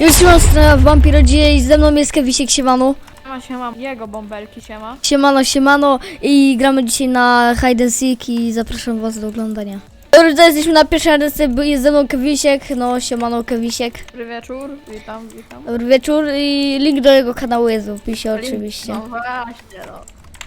Już mam stronę w Vampirodzie i ze mną jest Kewisiek Siemano. Siema, siema, jego bąbelki, siema. Siemano, siemano i gramy dzisiaj na Hide and Seek i zapraszam was do oglądania. Dobra, to jesteśmy na pierwszej adresy, bo jest ze mną Kewisiek, no siemano Kewisiek. Dobry wieczór, witam, witam. Dobry wieczór i link do jego kanału jest w opisie oczywiście. No właśnie, no.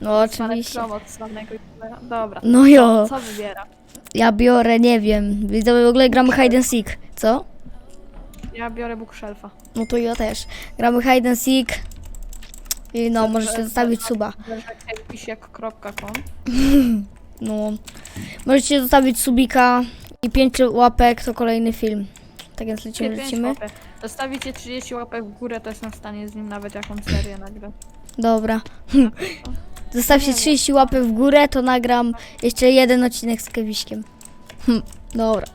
No oczywiście. Parę od samego youtubera. Dobra. No jo, Co wybiera? ja biorę, nie wiem, widzowie w ogóle gramy Hide and Seek, co? Ja biorę bookshelfa. No to ja też. Gramy Hide and Seek i no, możecie zostawić suba. Pisiek.com No, możecie zostawić subika i 5 łapek to kolejny film. Tak więc lecimy, lecimy. Zostawicie 30 łapek w górę, to jestem w stanie z nim nawet jakąś serię nagrać. Dobra. Zostawcie 30 łapek w górę, to nagram jeszcze jeden odcinek z Kewiśkiem. Hm, dobra.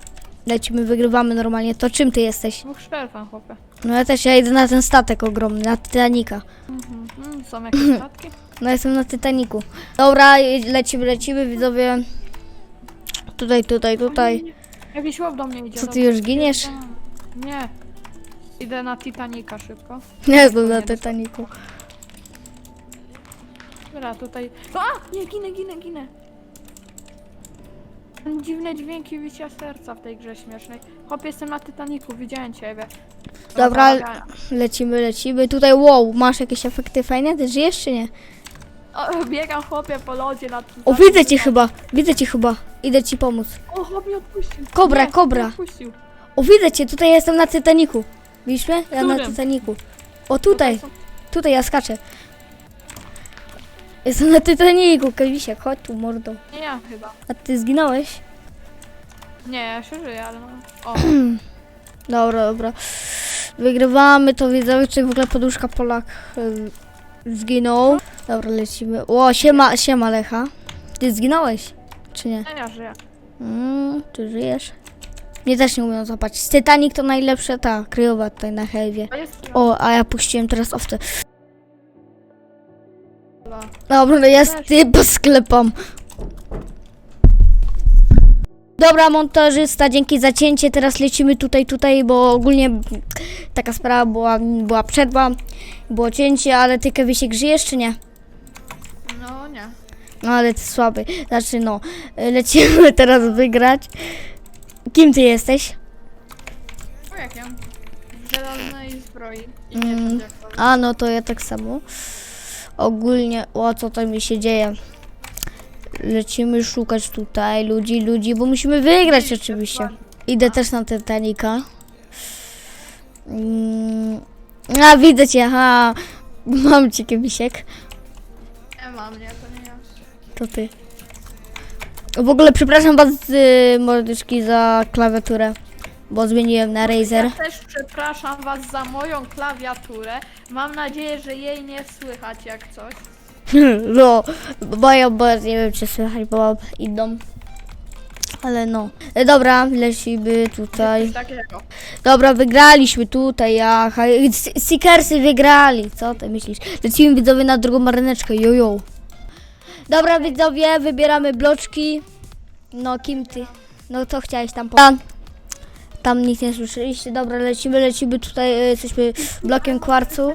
Lecimy, wygrywamy normalnie. To czym ty jesteś? Bookshelfem, chłopie. No ja też, ja idę na ten statek ogromny, na Titanica. Mhm. Mm, są jakieś statki? No jestem na Titaniku. Dobra, lecimy, lecimy, widzowie. Tutaj, tutaj, tutaj. Jakiś łop do mnie idzie. Co ty dobra. już giniesz? Nie. Idę na Titanica szybko. Nie jestem na Titaniku. Dobra, tutaj. A! Nie, ginę, ginę, ginę. Dziwne dźwięki bicia serca w tej grze śmiesznej. Hop, jestem na Titaniku, widziałem ciebie. Dobra. Lecimy, lecimy. Tutaj, wow, masz jakieś efekty fajne? Ty żyjesz czy nie? O, biegam chłopie po lodzie na O, widzę cię chyba, widzę cię chyba. Idę ci pomóc. O, chłop mnie odpuścił. Kobra, kobra. nie Odpuścił. O, widzę cię, tutaj jestem na Titaniku. Widzisz mnie? Ja na Którym? Titaniku. O, tutaj, są- tutaj ja skaczę. Jestem na Titaniku, Kewisiek, chodź tu, mordo. Nie ja chyba. A ty zginąłeś? Nie, ja się żyję, ale no. O, Dobra, dobra. Wygrywamy to, widzowie, czy w ogóle poduszka Polak y, zginął. Dobra, lecimy. O, siema, siema Lecha. Ty zginąłeś? Czy nie? nie, ja żyję. Mm, ty żyjesz? Mnie też nie umieją złapać. Z Titanic to najlepsza ta kryjowa tutaj na. To jest O, a ja puściłem teraz owce. Dobra, no ja z typa sklepam. Dobra, montażysta, dzięki za cięcie. Teraz lecimy tutaj, tutaj, bo ogólnie taka sprawa była, była przerwa, było cięcie, ale ty Kewisiek żyjesz czy nie? No nie. No ale ty słaby. Znaczy no, lecimy teraz wygrać. Kim ty jesteś? O jak ja? W żelaznej zbroi. I Mm. nie to. A no to ja tak samo. Ogólnie, o co tam mi się dzieje? Lecimy szukać tutaj ludzi, ludzi, bo musimy wygrać oczywiście. Idę też na Titanica. Mm, a widzę cię, ha. Mam cię kiebisiek. Nie mam, nie, to nie ja. To ty. W ogóle przepraszam was z mordyczki za klawiaturę, bo zmieniłem na Razer. Ja też przepraszam was za moją klawiaturę. Mam nadzieję, że jej nie słychać jak coś. No, moją, bo nie wiem czy słychać, bo mam inną. Ale no. E, Dobra, lecimy tutaj. Coś takiego. Dobra, wygraliśmy tutaj, ja. Seekersy wygrali. Co ty myślisz? Lecimy widzowie na drugą maryneczkę, jojo. Dobra widzowie, wybieramy bloczki. No, kim ty? No, to chciałeś tam po... Tam nic nie słyszeliście. Dobra, lecimy, lecimy tutaj, e, jesteśmy blokiem kwarcu.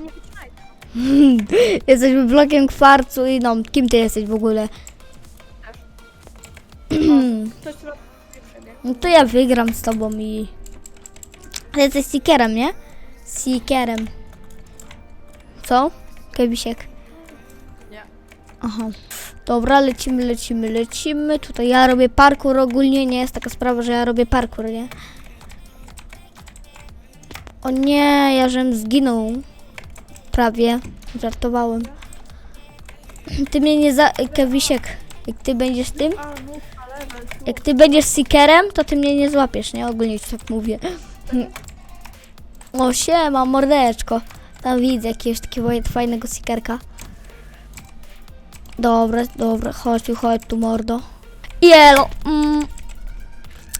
jesteśmy blokiem kwarcu i no, kim ty jesteś w ogóle? Nie przebiegł. No to ja wygram z tobą i... Ale jesteś seekerem, nie? Seekerem. Co? Kebisiek. Nie. Aha. Dobra, lecimy, lecimy, lecimy. Tutaj ja robię parkour ogólnie. Nie jest taka sprawa, że ja robię parkour, nie? O nie, ja żem zginął. Prawie. Żartowałem. Ty mnie nie za... Kewisiek, jak ty będziesz tym, jak ty będziesz seekerem, to ty mnie nie złapiesz, nie? Ogólnie tak mówię. O, siema, mordeczko. Tam widzę jakiegoś takiego fajnego seekerka. Dobra, dobra, chodź tu, chodź tu, mordo. Jelo, mm.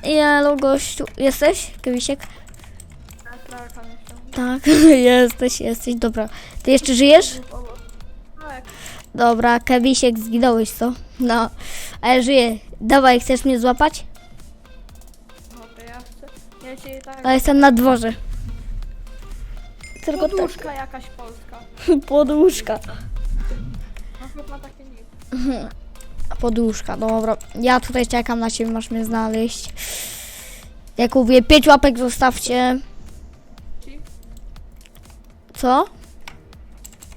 Jelo, gościu. Jesteś, Kewisiek? Tak, jesteś, jesteś, dobra. Ty jeszcze żyjesz? Tak. Dobra, Kewisiek, zginąłeś, co? No, a ja żyję. Dawaj, chcesz mnie złapać? No to ja chcę. Ja się i tak A jestem na dworze. Tylko tak. Poduszka jakaś polska. Podłóżka. No chyba takie nic. Poduszka, dobra. Ja tutaj czekam na ciebie, masz mnie znaleźć. Jak mówię, pięć łapek zostawcie. Co?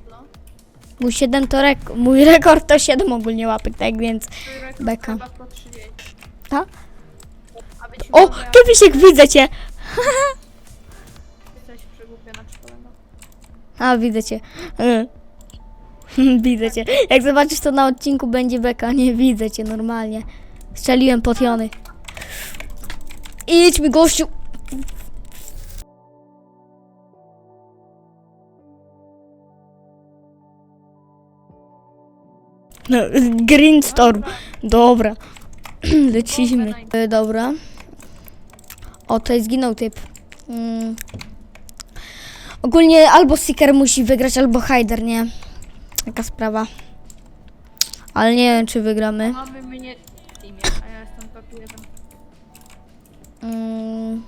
No. Mój 7 to mój rekord to 7 ogólnie łapek, tak więc. Beka. chyba 130. Tak? O, Kepisiek, widzę cię! jesteś kolego. A, widzę cię. Widzę cię. Jak zobaczysz to na odcinku będzie beka, nie widzę cię normalnie. Strzeliłem potiony. Idź mi gościu! No, Greenstorm. Dobra. Lecimy. E, Dobra. O, tutaj zginął typ. Mm. Ogólnie albo Seeker musi wygrać, albo Hyder, nie? Taka sprawa. Ale nie wiem, czy wygramy. Mamy mnie w teamie, a ja jestem top 1. Mm.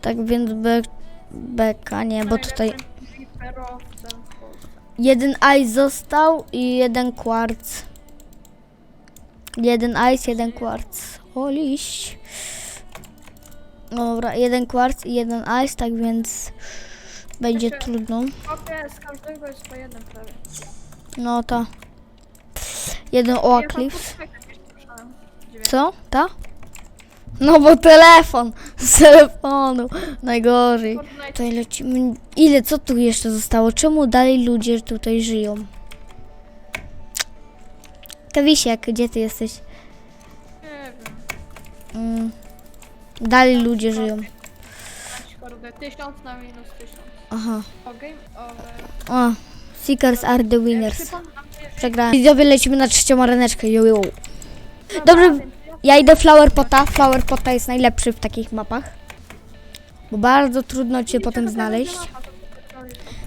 Tak więc be, beka, nie, bo tutaj Creeperowcem. Jeden ice został i jeden kwarc. Jeden ice, jeden kwarc. O, liść. Dobra, jeden kwarc i jeden ice, tak więc będzie trudno. Kopie z każdego jest po jednym prawie. No to. Jeden oakliff. Co? Ta? No bo telefon. Z telefonu. Najgorzej. Tutaj lecimy. Ile, co tu jeszcze zostało? Czemu dalej ludzie tutaj żyją? Kawisiek, gdzie ty jesteś? Nie wiem. Mm. Dalej ludzie żyją. Tysiąc na minus. Aha. O, game over. O. Seekers are the winners. przypomnę, że- Przegrałem. Widzowie, lecimy na trzecią areneczkę. Yo, yo. Dobrze, ja- idę Flower Pota. Flower Pota jest najlepszy w takich mapach. Bo bardzo trudno cię potem znaleźć.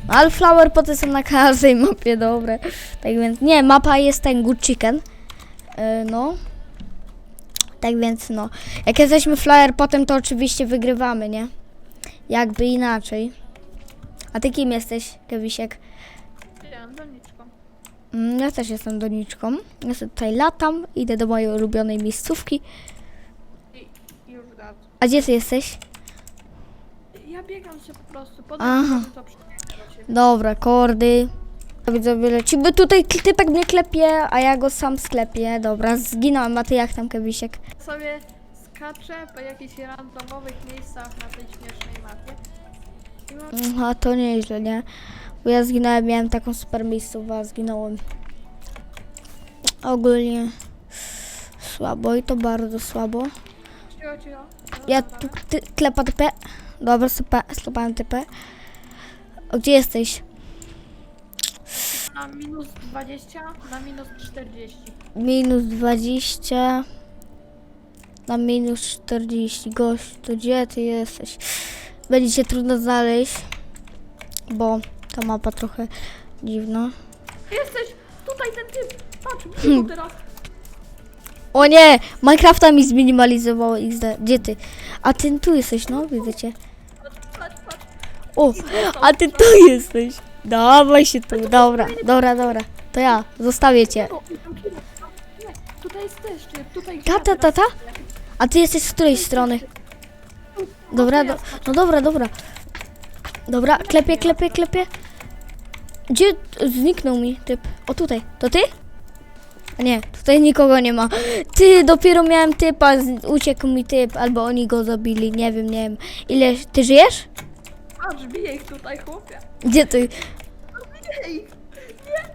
No, Ale Flower Poty są na każdej mapie dobre. Tak więc, nie, mapa jest ten Good Chicken. Yy, no. Tak więc, no. Jak jesteśmy Flower Potem, to oczywiście wygrywamy, nie? Jakby inaczej. A ty kim jesteś, Kewisiek? Mm, Ja też jestem doniczką. Ja sobie tutaj latam, idę do mojej ulubionej miejscówki. Już. A gdzie ty jesteś? Ja biegam się po prostu. Aha. Potem to ciebie. Dobra, kordy. Widzowie, lecimy. Tutaj typek mnie klepie, a ja go sam sklepię. Dobra, zginąłem, a ty jak tam, Kewisiek? sobie skaczę po jakichś randomowych miejscach na tej śmiesznej mapie. Mm, A to nieźle, nie? Bo ja zginąłem, miałem taką super miejscówkę, a zginąłem. Ogólnie słabo i to bardzo słabo. No, Ja tu ty, klepa typę. Dobra, super, slopałem typę. O, gdzie jesteś? Na minus 20, na minus 40. Minus 20 na minus 40. Gość, to gdzie ty jesteś? Będzie cię trudno znaleźć, bo ta mapa trochę dziwna. Jesteś tutaj ten typ. Patrz, go teraz. O nie! Minecrafta mi zminimalizowało XD. Gdzie ty? A ty tu jesteś, no widzę cię. Patrz, patrz, patrz. O, a ty tu jesteś. Dawaj się tu, dobra, dobra, dobra. To ja, zostawię cię. O, tutaj jest też. Tutaj Ta, ta, ta, ta? A ty jesteś z której strony? Dobra, do, no dobra, dobra. Dobra, klepie, klepie, klepie. Gdzie zniknął mi typ? O tutaj, to ty? Nie, tutaj nikogo nie ma. Ty, dopiero miałem typa, uciekł mi typ, albo oni go zabili, nie wiem, nie wiem. Ile, ty żyjesz? Patrz, bije ich tutaj, chłopie. Gdzie ty? Bije ich.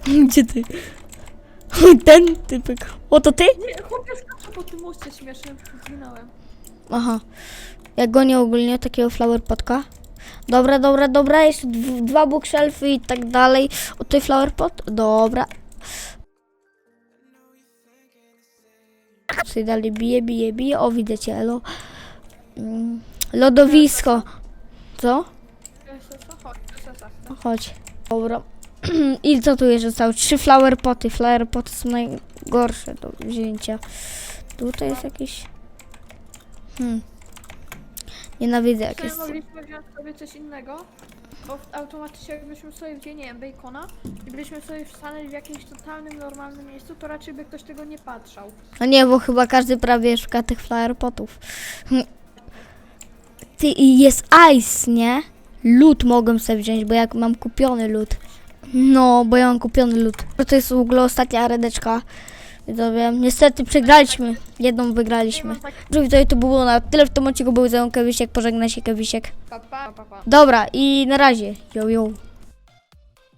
Gdzie ty? Ten typek. O, to ty? Nie, chłopie skacze po tym moście śmiesznym. Zginąłem. Aha. Ja gonię ogólnie takiego flower potka. Dobra, dobra, dobra, jeszcze dw- dwa bookshelfy i tak dalej. O, tutaj flower pot? Dobra. Tutaj dalej bije, bije, bije. O, widzę cię, elo. Mm, Lodowisko. Co? No chodź. Dobra. I co tu jeszcze zostało? Trzy flower poty. Flower poty są najgorsze do wzięcia. Tutaj jest jakiś... Hmm. Nienawidzę jak Czy jest... mogliśmy wziąć sobie coś innego? Bo w automatycznie jakbyśmy sobie wzięli, nie wiem, bacona i byśmy sobie stanęli w jakimś totalnym, normalnym miejscu, to raczej by ktoś tego nie patrzał. No nie, bo chyba każdy prawie szuka tych flowerpotów. Hm. Ty, i jest ice, nie? Lód mogłem sobie wziąć, bo jak mam kupiony lód. No, bo ja mam kupiony lód. To jest w ogóle ostatnia areneczka. Widzowie, niestety przegraliśmy. Jedną wygraliśmy. Widzowie, to było na tyle w tym odcinku. Był ze mną Kewisiek, pożegna się Kewisiek. pa, pa, pa, pa. Dobra, i na razie. Yo, yo.